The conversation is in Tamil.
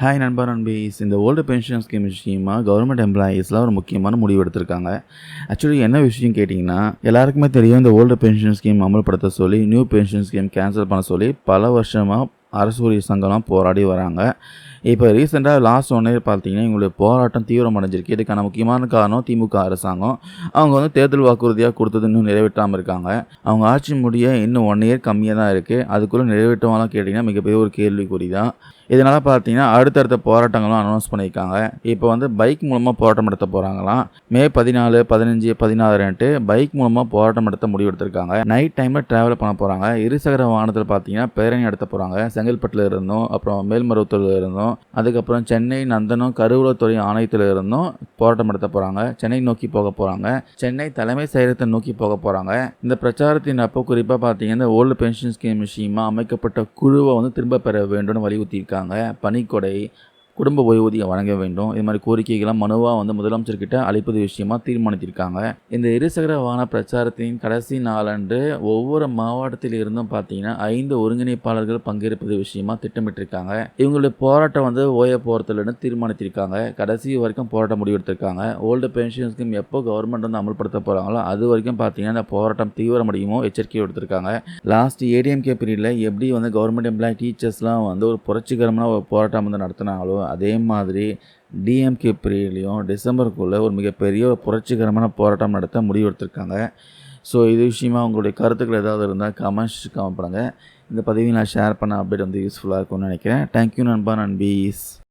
ஹாய் நண்பா நண்பீஸ் இந்த ஓல்டு பென்ஷன் ஸ்கீம் விஷயமா கவர்மெண்ட் எம்ப்ளாயீஸ்லாம் ஒரு முக்கியமான முடிவு எடுத்திருக்காங்க. ஆக்சுவலி என்ன விஷயம் கேட்டிங்கன்னா எல்லாருக்குமே தெரியும் இந்த ஓல்டு பென்ஷன் ஸ்கீம் அமல்படுத்த சொல்லி நியூ பென்ஷன் ஸ்கீம் கேன்சல் பண்ண சொல்லி பல வருஷமாக அரசு ஊழியர் சங்கம்லாம் போராடி வராங்க. இப்போ ரீசெண்டாக லாஸ்ட் ஒன் இயர் பார்த்தீங்கன்னா இவங்களுடைய போராட்டம் தீவிரமடைஞ்சிருக்கு. இதுக்கான முக்கியமான காரணம் திமுக அரசாங்கம். அவங்க வந்து தேர்தல் வாக்குறுதியாக கொடுத்தது இன்னும் நிறைவேற்றாமல் இருக்காங்க. அவங்க ஆட்சி முடிய இன்னும் ஒன் இயர் கம்மியாக தான் இருக்குது அதுக்குள்ளே நிறைவேற்றவங்களாம் கேட்டிங்கன்னா மிகப்பெரிய ஒரு கேள்விக்குறி தான். இதனால் பார்த்தீங்கன்னா அடுத்தடுத்த போராட்டங்களும் அனௌன்ஸ் பண்ணியிருக்காங்க. இப்போ வந்து பைக் மூலமாக போராட்டம் நடத்த போகிறாங்களாம் மே பதினாலு பதினஞ்சு பதினாறுன்ட்டு பைக் மூலமாக போராட்டம் நடத்த முடிவெடுத்திருக்காங்க நைட் டைமில் ட்ராவல் பண்ண போகிறாங்க இருசக்கர வாகனத்தில் பார்த்தீங்கன்னா பேரணி நடத்த போகிறாங்க செங்கல்பட்டில் இருந்தும் அப்புறம் மேல்மருவத்தூரில் இருந்தும் அதுக்கப்புறம் சென்னை நந்தனம் கருவூலத்துறை ஆணையத்தில் இருந்தும் போராட்டம் நடத்த போகிறாங்க சென்னை நோக்கி போக போகிறாங்க சென்னை தலைமை செயலகத்தை நோக்கி போக போகிறாங்க இந்த பிரச்சாரத்தின் அப்போ குறிப்பாக பார்த்தீங்கன்னா ஓல்டு பென்ஷன் ஸ்கீம் விஷயமா அமைக்கப்பட்ட குழுவை வந்து திரும்ப பெற வேண்டும்னு வலியுறுத்தியிருக்காங்க. பனிக்கொடை குடும்ப ஓய்வூதியம் வழங்க வேண்டும். இது மாதிரி கோரிக்கைகள்லாம் மனுவாக வந்து முதலமைச்சர்கிட்ட அளிப்பது விஷயமா தீர்மானித்திருக்காங்க இந்த இருசக்கர வாகன பிரச்சாரத்தின் கடைசி நாளன்று ஒவ்வொரு மாவட்டத்தில் இருந்தும் பார்த்தீங்கன்னா ஐந்து ஒருங்கிணைப்பாளர்கள் பங்கேற்பது விஷயமா திட்டமிட்டிருக்காங்க. இவங்களுடைய போராட்டம் வந்து ஓய போகிறதுலன்னு தீர்மானித்திருக்காங்க கடைசி வரைக்கும் போராட்டம் முடிவெடுத்திருக்காங்க. ஓல்டு பென்ஷன் ஸ்கீம் எப்போ கவர்மெண்ட் வந்து அமல்படுத்த போகிறாங்களோ அது வரைக்கும் பார்த்தீங்கன்னா இந்த போராட்டம் தீவிரமடையுமோ எச்சரிக்கை எடுத்திருக்காங்க லாஸ்ட் ஏடிஎம்கே பீரியடில் எப்படி வந்து கவர்மெண்ட் எம்ப்ளாய் டீச்சர்ஸ்லாம் வந்து ஒரு புரட்சிகரமான ஒரு போராட்டம் வந்து நடத்தினாங்களோ அதே மாதிரி டிஎம்கே பீரியட்லேயும் டிசம்பருக்குள்ளே ஒரு மிகப்பெரிய ஒரு புரட்சிகரமான போராட்டம் நடத்த முடிவெடுத்திருக்காங்க ஸோ இது விஷயமா உங்களுடைய கருத்துக்கள் ஏதாவது இருந்தால் கமெண்ட்ஸ் கமெண்ட் பண்ணுங்கள் இந்த பதிவை நான் ஷேர் பண்ண அப்டேட் வந்து யூஸ்ஃபுல்லாக இருக்கும்னு நினைக்கிறேன். தேங்க்யூ நண்பா. நண்பீஸ்.